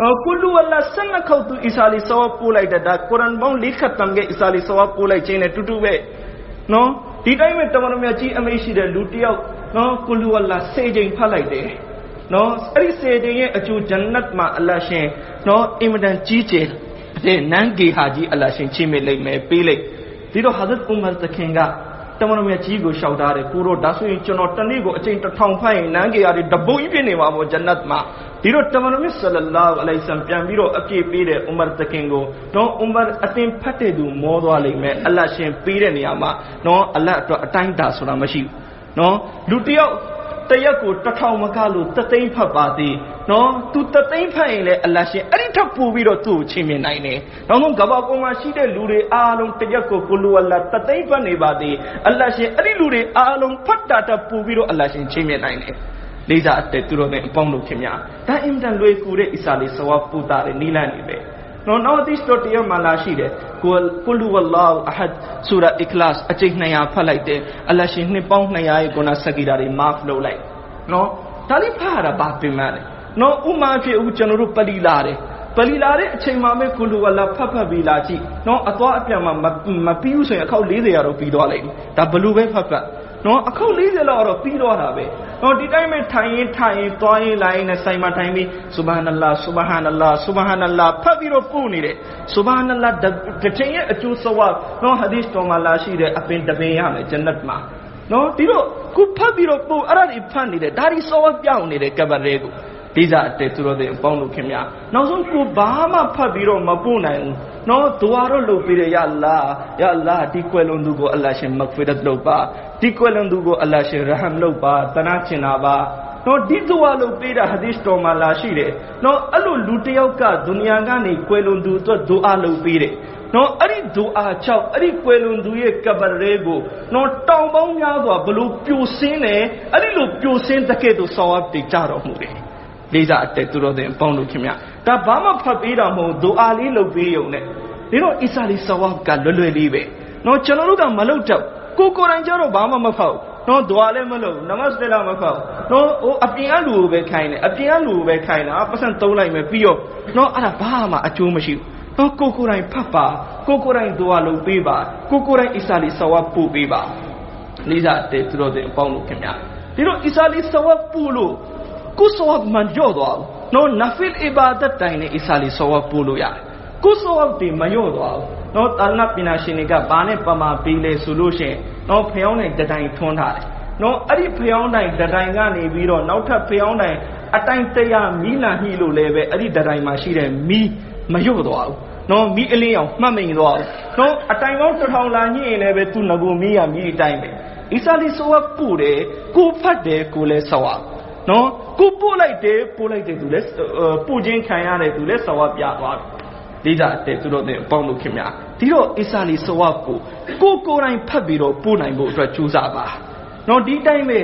အော်ကုလူဝလာ12ခေါက်သူအီစာလီဆောပို့လိုက်တာဒါကုရ်အန်ပေါင်း၄ခတ်တမ်ကအီစာလီဆောပို့လိုက်ခြင်းနဲ့တူတူပဲနော်ဒီတိုင်းပဲတမန်တော်မြတ်ကြီးအမိရှိတဲ့လူတယောက်နော်ကုလူဝလာစေချိန်ဖတ်လိုက်တယ်နော်အဲ့ဒီစေချိန်ရဲ့အကျိုးဂျန်နတ်မှာအလ္လာရှင်နော်အင်မတန်ကြီးကျယ်တဲ့နန်းဂေဟာကြီးအလ္လာရှင်ချီးမြှင့်လိုက်မယ်ပေးလိုက်ဒီတော့ဟာဇတ်ဥမာသခင်ကတမန်တော်မြတ်ကြီးကိုရှောက်ထားတယ်ကိုတော့ဒါဆိုရင်ကျွန်တော်တနေ့ကိုအချိန်တစ်ထောင်ဖတ်ရင်နန်းကေရတွေတပုံကြီးဖြစ်နေမှာပေါ့ဂျန်နတ်မှာ ဒီတော့တမန်တော်မြတ်ဆလလာအလိုင်ဆမ်ပြန်ပြီးတော့အပြည့်ပေးတဲ့ဥမာတခင်ကိုတော့ဥမာအတင်ဖတ်တဲ့သူမောသွားလိမ့်မယ်အလတ်ရှင်ပေးတဲ့နေရာမှာတော့အလတ်အတွက်အတိုင်းတာဆိုတာမရှိဘူးနော်လူတယောက်တရက်ကိုတစ်ထောင်မကလို့တသိန်းဖတ်ပါသေးနော်သူတသိန်းဖတ်ရင်လည်းအလတ်ရှင်အဲ့ဒီထပ်ပို့ပြီးတော့သူ့ကိုချင်းမြင်နိုင်တယ်နောက်ဆုံးကဘာပေါ်မှာရှိတဲ့လူတွေအားလုံးတရက်ကိုကိုလူအလတ်တသိန်းဖတ်နေပါသေးအလတ်ရှင်အဲ့ဒီလူတွေအားလုံးဖတ်တာတပို့ပြီးတော့အလတ်ရှင်ချင်းမြင်နိုင်တယ် လေးစားအတဲ့သူတို့နဲ့အပေါင်းတို့ခင်ဗျာဒါအင်တန်လွေကူတဲ့အစ္စလေးဆဝပူတာတဲ့နီလန်နေပဲနော်နောက်ဒီစတော့တရားမှလာရှိတယ်ကိုကုလူဝလာအဟဒ်ဆူရာအခလတ်အကျိတ်200ဖတ်လိုက်တယ်အလ္လာရှင်နှစ်ပေါင်း200ရဲ့ကုနာစကီတာတွေမာဖလုပ်လိုက်နော်ဒါလေးဖတ်ရတာဘာပင်မလဲနော်ဥမာဖြစ်ဦးကျွန်တော်တို့ပလီလာတယ်ပလီလာတဲ့အချိန်မှပဲကုလူဝလာဖတ်ဖတ်ပြီးလာကြည့်နော်အသွားအပြန်မှာမပြီးဘူးဆိုရင်အခောက်40ရာတော့ပြီးသွားလိုက်ဒါဘလူပဲဖတ်ဖတ် နော်အခောက်40လောက်တော့ပြီးတော့တာပဲနော်ဒီတိုင်းပဲထိုင်ရင်ထိုင်ရင်သွားရင်လာရင်နဲ့ဆိုင်မှာထိုင်ပြီးဆူဘဟာနလာဆူဘဟာနလာဆူဘဟာနလာဖတ်ပြီးတော့ပို့နေတယ်ဆူဘဟာနလာတစ်ချိန်ရဲ့အကျိုးဆဝတ်နော်ဟာဒီစ်တော်မှာလာရှိတယ်အပင်တပင်ရမယ်ဂျန်နတ်မှာနော်ဒီတော့ခုဖတ်ပြီးတော့ပို့အဲ့ဒါတွေဖတ်နေတယ်ဒါဒီဆဝတ်ပြောင်းနေတယ်ကဘရဲကို ဒီစားအတဲသူတို့တဲ့အပေါင်းလို့ခင်ဗျာနောက်ဆုံးကိုဘာမှဖတ်ပြီးတော့မပို့နိုင်ဘူးနော်ဒွါတော့လုပ်ပြီးတယ်ယာလာယာလာဒီကွယ်လွန်သူကိုအလ္လာရှင်မဂ်ဖီရတ်လုပ်ပါဒီကွယ်လွန်သူကိုအလ္လာရှင်ရဟမ်လုပ်ပါတနာချင်တာပါနော်ဒီဒွါလုပ်ပေးတာဟာဒီစ်တော်မှာလာရှိတယ်နော်အဲ့လိုလူတယောက်ကဒုနီယာကနေကွယ်လွန်သူအတွက်ဒူအာလုပ်ပေးတယ်နော်အဲ့ဒီဒူအာချောက်အဲ့ဒီကွယ်လွန်သူရဲ့ကဘရဲကိုနော်တောင်ပေါင်းများစွာဘလို့ပြိုစင်းတယ်အဲ့ဒီလိုပြိုစင်းတဲ့ကဲ့သို့ဆောဝတ်တည်ကြတော်မူတယ် လေးစားအတက်သူတော်တဲ့အပေါင်းတို့ခင်ဗျဒါဘာမှဖတ်ပေးတာမဟုတ်ဒူအာလေးလုပ်ပေးရုံနဲ့ဒီတော့အစ္စလီဆဝတ်ကလွယ်လွယ်လေးပဲနော်ကျွန်တော်တို့ကမလုပ်တော့ကိုကိုယ်တိုင်ကျတော့ဘာမှမဖောက်နော်ဒွါလည်းမလုပ်နမတ်လည်းမဖောက်နော်ဟိုအပြင်အလူကိုပဲခိုင်းတယ်အပြင်အလူကိုပဲခိုင်းတာပတ်စံသုံးလိုက်မယ်ပြီးတော့နော်အဲ့ဒါဘာမှအကျိုးမရှိဘူးနော်ကိုကိုယ်တိုင်ဖတ်ပါကိုကိုယ်တိုင်ဒွါလုပ်ပေးပါကိုကိုယ်တိုင်အစ္စလီဆဝတ်ပို့ပေးပါလေးစားတဲ့သူတော်တဲ့အပေါင်းတို့ခင်ဗျဒီတော့အစ္စလီဆဝတ်ပို့လို့ ကိုယ်ဆဝတ်မှကြော့သွားဘူးနော်နဖီလ်အီဘာဒတ်တိုင်းနဲ့အစ္စလီဆဝတ်ပို့လို့ရတယ်ကိုယ်ဆဝတ်တွေမရော့သွားဘူးနော်တာလနပညာရှင်တွေကဘာနဲ့ပမာပေးလဲဆိုလို့ရှိရင်နော်ဖျောင်းတိုင်းတတိုင်းထွန်းထားတယ်နော်အဲ့ဒီဖျောင်းတိုင်းတတိုင်းကနေပြီးတော့နောက်ထပ်ဖျောင်းတိုင်းအတိုင်းတရမီးလံညှိလို့လည်းပဲအဲ့ဒီတတိုင်းမှာရှိတဲ့မီးမရော့သွားဘူးနော်မီးအလင်းအောင်မှတ်မိန်သွားဘူးနော်အတိုင်းပေါင်းတစ်ထောင်လာညှိရင်လည်းပဲသူ့ငကိုမီးရမီးအတိုင်းပဲအစ္စလီဆိုဝတ်ပို့တယ်ကိုဖတ်တယ်ကိုလည်းဆောဝါနော် ကိုပို့လိုက်တယ်ပို့လိုက်တယ်သူလည်းပို့ခြင်းခံရတယ်သူလည်းဆောဝါပြသွားတယ်လေးစားတဲ့သူတို့တဲ့အပေါင်းတို့ခင်ဗျာဒီတော့အစ္စလီဆဝတ်ကိုကိုကိုယ်တိုင်ဖတ်ပြီးတော့ပို့နိုင်ဖို့အတွက်ကြိုးစားပါနော်ဒီတိုင်းပဲ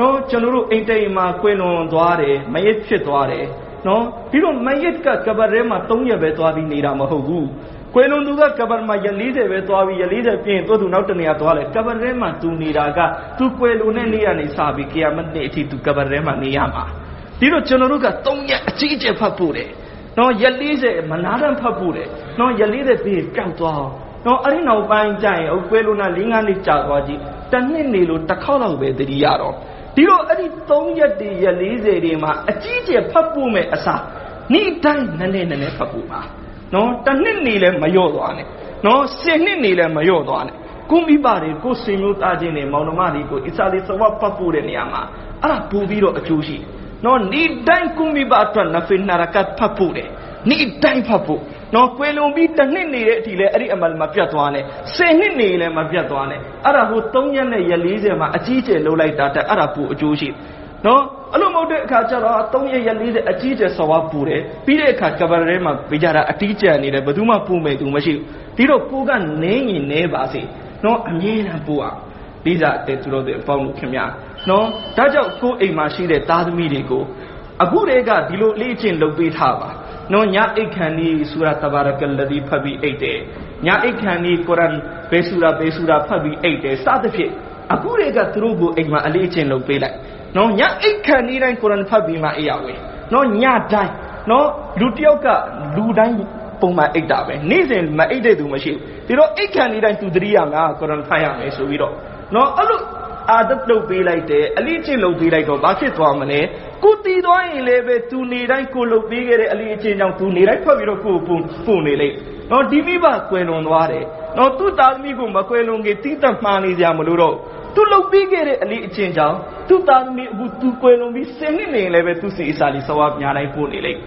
နော်ကျွန်တော်တို့အိမ်တိမ်မှာကွယ်လွန်သွားတယ်မယစ်ဖြစ်သွားတယ်နော်ပြီးတော့မယစ်ကကဘာရဲမှာ၃ရက်ပဲသွားပြီးနေတာမဟုတ်ဘူး ကွယ်လွန်သူကကဘာမှာရက်40ပဲသွားပြီးရက်40ပြင်သူ့သူနောက်တနေရာသွားလဲကဘာရဲမှာသူနေတာကသူကွယ်လွန်တဲ့နေ့ကနေစပြီးကီယာမတ်နေ့အထိသူကဘာရဲမှာနေရမှာဒီတော့ကျွန်တော်တို့က၃ရက်အကြီးအကျယ်ဖတ်ဖို့တယ်နော်ရက်40မနာတမ်းဖတ်ဖို့တယ်နော်ရက်40ပြီးပျောက်သွားအောင်နော်အဲ့ဒီနောက်ပိုင်းကျရင်အုပ်ကွဲလို့နာ၄၅နှစ်ကြာသွားကြည့်တစ်နှစ်နေလို့တစ်ခေါက်လောက်ပဲတတိရတော့ဒီတော့အဲ့ဒီ3ရက်တည်းရက်40တွေမှာအကြီးကျယ်ဖတ်ဖို့မဲ့အစားနေ့တိုင်းနည်းနည်းနည်းနည်းဖတ်ဖို့ပါ နော်တစ်နှစ်နေလဲမလျော့သွားနဲ့နော်10နှစ်နေလဲမလျော့သွားနဲ့ကိုမိဘတွေကိုဆွေမျိုးသားချင်းတွေမောင်နှမတွေကိုအစ္စလီဆဝတ်ဖတ်ဖို့တဲ့နေရာမှာအဲ့ဒါပို့ပြီးတော့အကျိုးရှိတယ်နော်နေ့တိုင်းကုမိဘအတွက်နဖီနာရကတ်ဖတ်ဖို့တယ်နေ့တိုင်းဖတ်ဖို့နော်ကွယ်လွန်ပြီးတစ်နှစ်နေတဲ့အထိလည်းအဲ့ဒီအမလ်မပြတ်သွားနဲ့ဆယ်နှစ်နေလည်းမပြတ်သွားနဲ့အဲ့ဒါဟို3ရက်နဲ့ရက်40မှာအကြီးကျယ်လှုပ်လိုက်တာတက်အဲ့ဒါပူအကျိုးရှိ နော်အဲ့လိုမဟုတ်တဲ့အခါကျတော့3ရက်ရက်40အကြီးကျယ်ဆဝါပူတယ်ပြီးတဲ့အခါကဘာရဲမှာပြကြတာအတီးကျန်နေတယ်ဘယ်သူမှပူမယ်သူမရှိဘူးဒီတော့ကိုကနင်းရင်နဲပါစေနော်အမြဲတမ်းပူအောင်ပြီးစားတဲ့သူတို့တဲ့အပေါင်းလို့ခင်ဗျာနော်ဒါကြောင့်ကိုယ်အိမ်မှာရှိတဲ့သားသမီးတွေကိုအခုတည်းကဒီလိုလေ့ကျင့်လုပ်ပေးထားပါနော်ညအိတ်ခန်ဒီဆူရာတဘာရကလဒီဖတ်ပြီးအိတ်တယ်ညအိတ်ခန်ဒီကုရ်အန်ဘေဆူရာဘေဆူရာဖတ်ပြီးအိတ်တယ်စသဖြင့်အခုတည်းကသူတို့ကိုအိမ်မှာအလေးကျင့်လုပ်ပေးလိုက် နော်ညအိတ်ခန်ဒီတိုင်းကုရ်အန်ဖတ်ပြီးမှအေးရဝေးနော်ညတိုင်းနော်လူတစ်ယောက်ကလူတိုင်းပုံမှန်အိတ်တာပဲနေ့စဉ်မအိတ်တဲ့သူမရှိဘူးဒီတော့အိတ်ခံနေတိုင်းသူသတိရမှာကုရ်အာန်ဖတ်ရမယ်ဆိုပြီးတော့နော်အဲ့လိုအာဒတ်လုပ်ပေးလိုက်တယ်အလိအကျင့်လုပ်ပေးလိုက်တော့ဘာဖြစ်သွားမလဲ ကိုတည်သွားရင်လည်းပဲသူနေတိုင်းကိုလုပ်ပေးခဲ့တဲ့အလိအကျင့်ကြောင့်သူနေတိုင်းဖတ်ပြီးတော့ကိုပုံပုံနေလိုက်နော်ဒီမိဘကွယ်လွန်သွားတယ်နော်သူ့သားသမီးကိုမကွယ်လွန်ခင်တိတတ်မှားနေကြမလို့တော့သူလုပ်ပေးခဲ့တဲ့အလိအကျင့်ကြောင့်သူ့သားသမီးအခုသူကွယ်လွန်ပြီး10နှစ်နေရင်လည်းပဲသူစီအစာလီဆဝါညာတိုင်းပို့နေလိုက်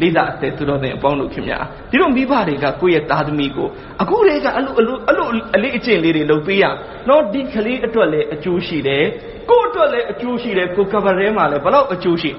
လေးစားတဲ့သူတော်တဲ့အပေါင်းတို့ခင်ဗျာဒီလိုမိဘတွေကကိုယ့်ရဲ့သားသမီးကိုအခုတည်းကအဲ့လိုအဲ့လိုအဲ့လိုအလေးအကျင့်လေးတွေလုပ်ပေးရနော်ဒီကလေးအတွက်လည်းအကျိုးရှိတယ်ကိုယ့်အတွက်လည်းအကျိုးရှိတယ်ကိုကဘာရဲမှာလည်းဘလောက်အကျိုးရှိ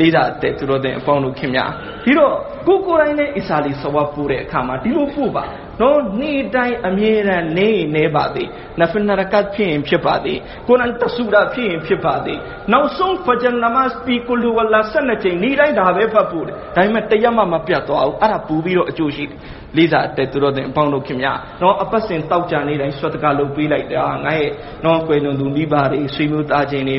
လေးစားတဲ့သူတော်တဲ့အပေါင်းတို့ခင်ဗျာဒီတော့ကိုကိုယ်တိုင်းလည်းအစ္စလီဆဝါပို့တဲ့အခါမှာဒီလိုပို့ပါနော်နေ့တိုင်းအမြဲတမ်းနေနေပါသေးနဖနရကတ်ဖြစ်ရင်ဖြစ်ပါသေးကုရ်အန်တဆူရာဖြစ်ရင်ဖြစ်ပါသေးနောက်ဆုံးဖဂျ်နမတ်ပီကူလူဝလာဆက်နှစ်ချိန်နေ့တိုင်းဒါပဲဖတ်ဖို့တယ်ဒါပေမဲ့တရက်မှမပြတ်သွားဘူးအဲ့ဒါပူပြီးတော့အကျိုးရှိတယ်လေးစားတဲ့သူတော်တဲ့အပေါင်းတို့ခင်ဗျာနော်အပတ်စဉ်တောက်ကြနေတိုင်းဆွတ်တကလုပ်ပေးလိုက်တာငါရဲ့နော်ကွယ်လွန်သူမိဘတွေဆွေမျိုးသားချင်းတွေ